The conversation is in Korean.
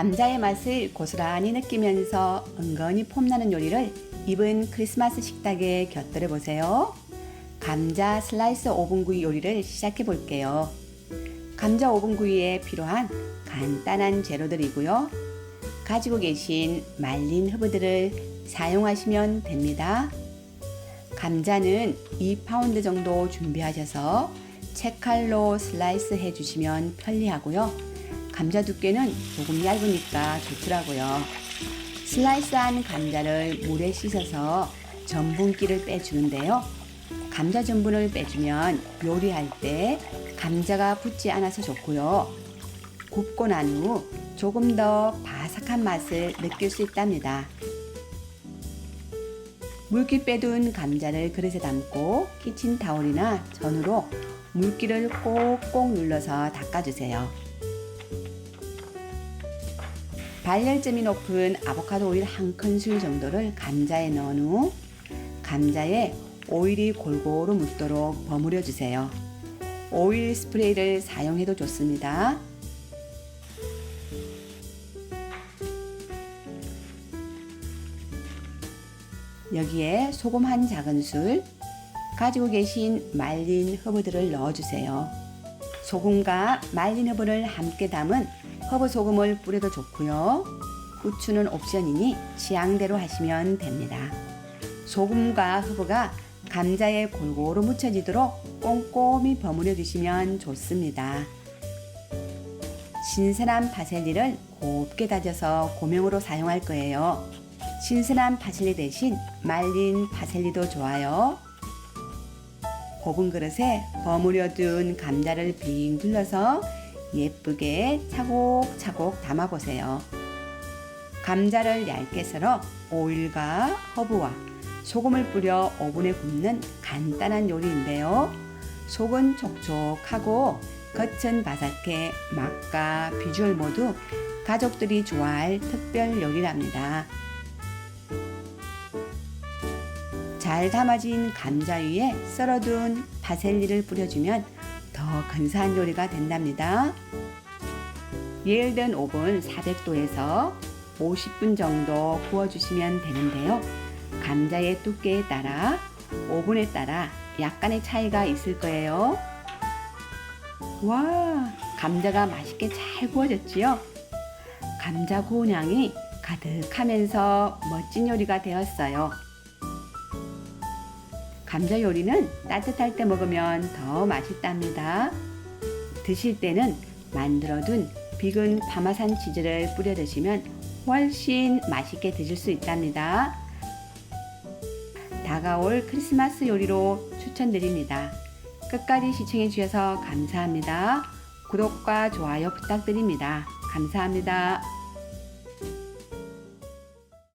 감자의 맛을 고스란히 느끼면서 은근히 폼나는 요리를 이번 크리스마스 식탁에 곁들여 보세요. 감자 슬라이스 오븐구이 요리를 시작해 볼게요. 감자 오븐구이에 필요한 간단한 재료들이고요. 가지고 계신 말린 허브들을 사용하시면 됩니다. 감자는 2파운드 정도 준비하셔서 채칼로 슬라이스 해주시면 편리하고요. 감자 두께는 조금 얇으니까 좋더라고요. 슬라이스한 감자를 물에 씻어서 전분기를 빼주는데요. 감자 전분을 빼주면 요리할 때 감자가 붙지 않아서 좋고요. 굽고 난 후 조금 더 바삭한 맛을 느낄 수 있답니다. 물기 빼둔 감자를 그릇에 담고 키친타올이나 전으로 물기를 꼭꼭 눌러서 닦아주세요. 발열점이 높은 아보카도 오일 한 큰술 정도를 감자에 넣은 후 감자에 오일이 골고루 묻도록 버무려 주세요. 오일 스프레이를 사용해도 좋습니다. 여기에 소금 한 작은술, 가지고 계신 말린 허브들을 넣어주세요. 소금과 말린 허브를 함께 담은 허브 소금을 뿌려도 좋고요. 후추는 옵션이니 취향대로 하시면 됩니다. 소금과 허브가 감자에 골고루 묻혀지도록 꼼꼼히 버무려 주시면 좋습니다. 신선한 파슬리를 곱게 다져서 고명으로 사용할 거예요. 신선한 파슬리 대신 말린 파슬리도 좋아요. 오븐 그릇에 버무려 둔 감자를 빙 둘러서 예쁘게 차곡차곡 담아보세요. 감자를 얇게 썰어 오일과 허브와 소금을 뿌려 오븐에 굽는 간단한 요리인데요. 속은 촉촉하고 겉은 바삭해 맛과 비주얼 모두 가족들이 좋아할 특별 요리랍니다. 잘 담아진 감자 위에 썰어둔 파셀리를 뿌려주면 더 근사한 요리가 된답니다. 예열된 오븐 400도에서 50분 정도 구워주시면 되는데요. 감자의 두께에 따라 오븐에 따라 약간의 차이가 있을 거예요. 와, 감자가 맛있게 잘 구워졌지요? 감자 구운 향이 가득하면서 멋진 요리가 되었어요. 감자 요리는 따뜻할 때 먹으면 더 맛있답니다. 드실 때는 만들어둔 비건 파마산 치즈를 뿌려 드시면 훨씬 맛있게 드실 수 있답니다. 다가올 크리스마스 요리로 추천드립니다. 끝까지 시청해 주셔서 감사합니다. 구독과 좋아요 부탁드립니다. 감사합니다.